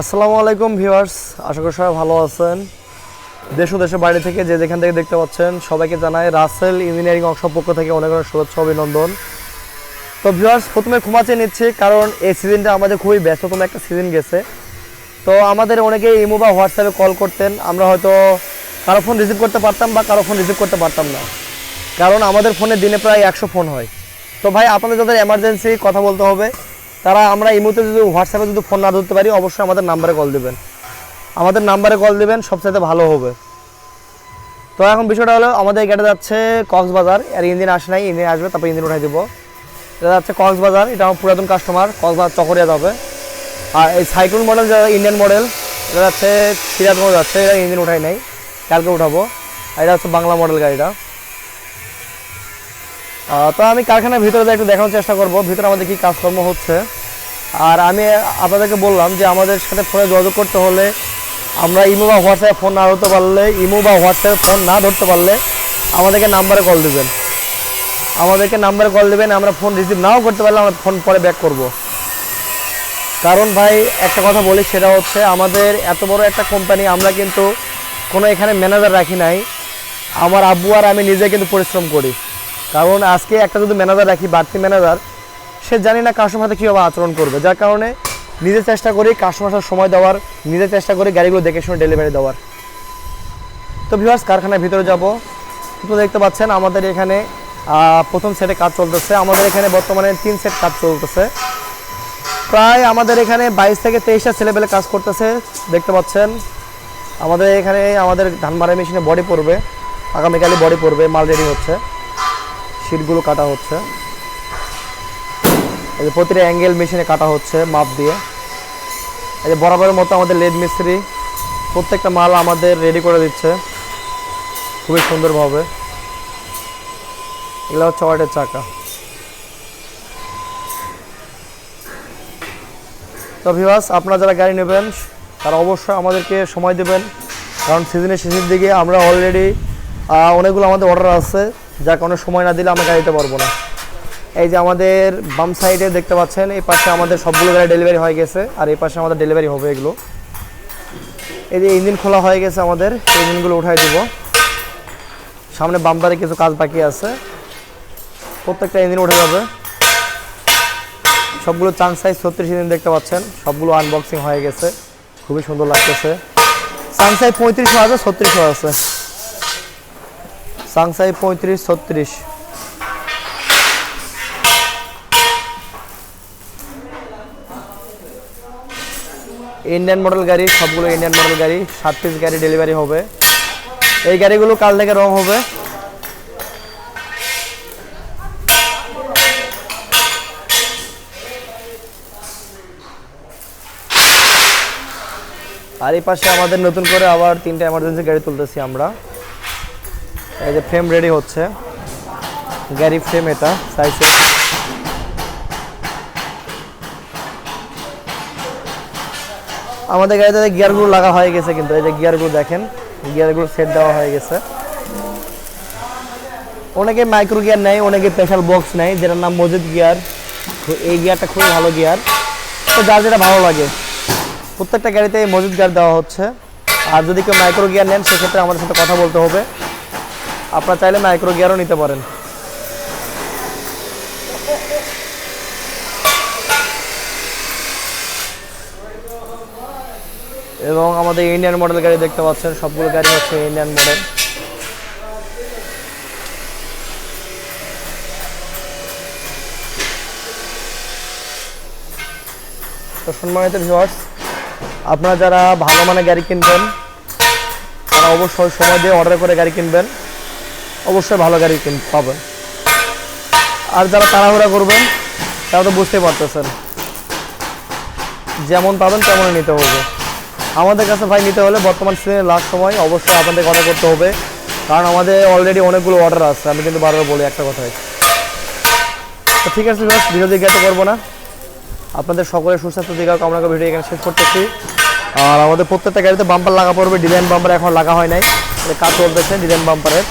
আসসালামু আলাইকুম ভিউয়ার্স, আশা করি সবাই ভালো আছেন। দেশ ও দেশের বাইরে থেকে যে যেখান থেকে দেখতে পাচ্ছেন, সবাইকে জানাই রাসেল ইঞ্জিনিয়ারিং ওয়ার্কশপ পক্ষ থেকে অনেক অনেক শুভেচ্ছা অভিনন্দন। তো ভিউয়ার্স, প্রথমে ক্ষমা চেয়ে নিচ্ছি, কারণ এই সিজনটা আমাদের খুবই ব্যস্ততম একটা সিজন গেছে। তো আমাদের অনেকে ইমো বা হোয়াটসঅ্যাপে কল করতেন, আমরা হয়তো কারও ফোন রিসিভ করতে পারতাম বা কারও ফোন রিসিভ করতে পারতাম না। কারণ আমাদের ফোনে দিনে প্রায় একশো ফোন হয়। তো ভাই, আপনাদের যাদের এমার্জেন্সি কথা বলতে হবে। তারা আমরা এই মুহূর্তে যদি হোয়াটসঅ্যাপে যদি ফোন না ধরতে পারি, অবশ্যই আমাদের নাম্বারে কল দেবেন। আমাদের নাম্বারে কল দেবেন, সবচাইতে ভালো হবে। তো এখন বিষয়টা হলো, আমাদের গাড়ি যাচ্ছে কক্সবাজার। আর ইঞ্জিন আসে নাই, ইঞ্জিন আসবে, তারপর ইঞ্জিন উঠাই দেবো। এটা যাচ্ছে কক্সবাজার, এটা আমার পুরাতন কাস্টমার কক্সবাজার চকরিয়া যাবে। আর এই সাইক্লোন মডেল যারা ইন্ডিয়ান মডেল এটা যাচ্ছে সিরাজগঞ্জ যাচ্ছে এটা ইঞ্জিন উঠাই নাই। কালকে উঠাবো। আর এটা হচ্ছে বাংলা মডেল গাড়িটা। তো আমি কারখানার ভিতরে একটু দেখানোর চেষ্টা করব, ভিতরে আমাদের কি কাজকর্ম হচ্ছে। আর আমি আপনাদেরকে বললাম যে আমাদের সাথে ফোনে যোগাযোগ করতে হলে আমরা ইমো বা হোয়াটসঅ্যাপে ফোন না ধরতে পারলে, ইমো বা হোয়াটসঅ্যাপে ফোন না ধরতে পারলে আমাদেরকে নাম্বারে কল দেবেন। আমাদেরকে নাম্বারে কল দেবেন, আমরা ফোন রিসিভ নাও করতে পারলে আমরা ফোন পরে ব্যাক করব। কারণ ভাই, একটা কথা বলি, সেটা হচ্ছে আমাদের এত বড় একটা কোম্পানি আমরা কিন্তু কোনো এখানে ম্যানেজার রাখি নাই। আমার আব্বু আর আমি নিজে কিন্তু পরিশ্রম করি। কারণ আজকে একটা যদি ম্যানেজার রাখি, বাড়তি ম্যানেজার সে জানি না কাস্টমার সাথে কীভাবে আচরণ করবে। যার কারণে নিজে চেষ্টা করি কাস্টমার সময় দেওয়ার, নিজে চেষ্টা করি গাড়িগুলো দেখে শুনে ডেলিভারি দেওয়ার। তো ভিউয়ার্স কারখানার ভিতরে যাব। তো দেখতে পাচ্ছেন, আমাদের এখানে প্রথম সেটে কাজ চলতেছে। আমাদের এখানে বর্তমানে তিন সেট কাজ চলতেছে। প্রায় আমাদের এখানে বাইশ থেকে তেইশটা ছেলেবেলে কাজ করতেছে। দেখতে পাচ্ছেন, আমাদের এখানে আমাদের ধান মারা মেশিনে বডি পড়বে আগামীকালই বডি পড়বে মাল রেডি হচ্ছে। শিটগুলো কাটা হচ্ছে। এই যে প্রতিটা অ্যাঙ্গেল মেশিনে কাটা হচ্ছে, মাপ দিয়ে। এই যে বরাবরের মতো আমাদের লেড মিস্ত্রি প্রত্যেকটা মাল আমাদের রেডি করে দিচ্ছে। খুবই সুন্দরভাবে। এগুলো হচ্ছে ওয়াটের চাকা। তো ভিওয়াস আপনারা যারা গাড়ি নেবেন, তারা অবশ্যই আমাদেরকে সময় দেবেন। কারণ সিজনের শেষের দিকে আমরা অলরেডি অনেকগুলো আমাদের অর্ডার আছে। যার কারণে সময় না দিলে আমরা গাড়ি দিতে পারব না। এই যে আমাদের বাম সাইডে দেখতে পাচ্ছেন, এই পাশে আমাদের সবগুলো গাড়ি ডেলিভারি হয়ে গেছে, আর এই পাশে আমাদের ডেলিভারি হবে এগুলো। এই যে ইঞ্জিন খোলা হয়ে গেছে আমাদের ইঞ্জিনগুলো উঠাই দিব। সামনে বাম্পারে কিছু কাজ বাকি আছে। প্রত্যেকটা ইঞ্জিন উঠে যাবে। সবগুলো চান সাইজ ছত্রিশ ইঞ্জিন দেখতে পাচ্ছেন, সবগুলো আনবক্সিং হয়ে গেছে। খুবই সুন্দর লাগতেছে। সানসাই পঁয়ত্রিশও আছে, ছত্রিশও আছে। সানসাই পঁয়ত্রিশ, ছত্রিশ। ইন্ডিয়ান মডেল গাড়ি, সবগুলো ইন্ডিয়ান মডেল গাড়ি, সাত পিস গাড়ি ডেলিভারি হবে। এই গাড়িগুলো কাল থেকে রং হবে। আর এই পাশে আমাদের নতুন করে আবার তিনটা এমার্জেন্সি গাড়ি তুলতেছি আমরা। এই যে ফ্রেম রেডি হচ্ছে। গাড়ি ফ্রেম এটা সাইজে আমাদের গাড়িতে গিয়ারগুলো লাগা হয়ে গেছে কিন্তু, এই যে গিয়ারগুলো দেখেন, গিয়ারগুলো সেট দেওয়া হয়ে গেছে। অনেকে মাইক্রো গিয়ার নেয়, অনেকে স্পেশাল বক্স নেয়, যেটার নাম মজুদ গিয়ার এই গিয়ারটা খুবই ভালো গিয়ার তো যার যেটা ভালো লাগে। প্রত্যেকটা গাড়িতে মজুদ গিয়ার দেওয়া হচ্ছে। আর যদি কেউ মাইক্রো গিয়ার নেন, সেক্ষেত্রে আমাদের সাথে কথা বলতে হবে। আপনারা চাইলে মাইক্রো গিয়ারও নিতে পারেন। এবং আমাদের ইন্ডিয়ান মডেল গাড়ি দেখতে পাচ্ছেন, সবগুলো গাড়ি হচ্ছে ইন্ডিয়ান মডেল তো সম্মানিত ভিউয়ার্স আপনারা যারা ভালো মানের গাড়ি কিনবেন, তারা অবশ্যই সময় দিয়ে অর্ডার করে গাড়ি কিনবেন। অবশ্যই ভালো গাড়ি কিন পাবেন। আর যারা তাড়াহুড়া করবেন, তারা তো বুঝতেই পারতেছেন। যেমন পাবেন তেমনই নিতে হবে। আমাদের কাছে ভাই নিতে হলে বর্তমান সিজনের লাস্ট সময় অবশ্যই আপনাদের অর্ডার করতে হবে। কারণ আমাদের অলরেডি অনেকগুলো অর্ডার আছে, আমি কিন্তু বারবার বলি একটা কথাই। তো ঠিক আছে ভিডিও জিজ্ঞাসা করব না। আপনাদের সকলের সুস্বাস্থ্য দিকে আমরা ভিডিও এখানে শেষ করতেছি। আর আমাদের প্রত্যেকটা গাড়িতে বাম্পার লাগা পড়বে ডিজাইন বাম্পার এখন লাগা হয় নাই। কাজ চলতেছে ডিজাইন বাম্পারের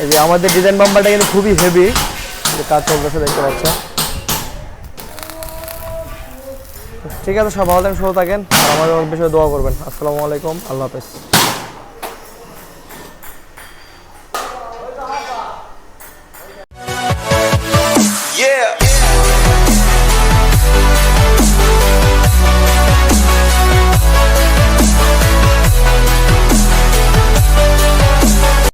এই যে আমাদের ডিজাইন বাম্পারটা কিন্তু খুবই হেভি কাজ চলতেছে, দেখতে পাচ্ছেন। ঠিক আছে, সব ভালো থাকেন, সুস্থ থাকেন। আর আমাদের বিষয়ে দোয়া করবেন। আসসালামু আলাইকুম, আল্লাহ হাফেজ।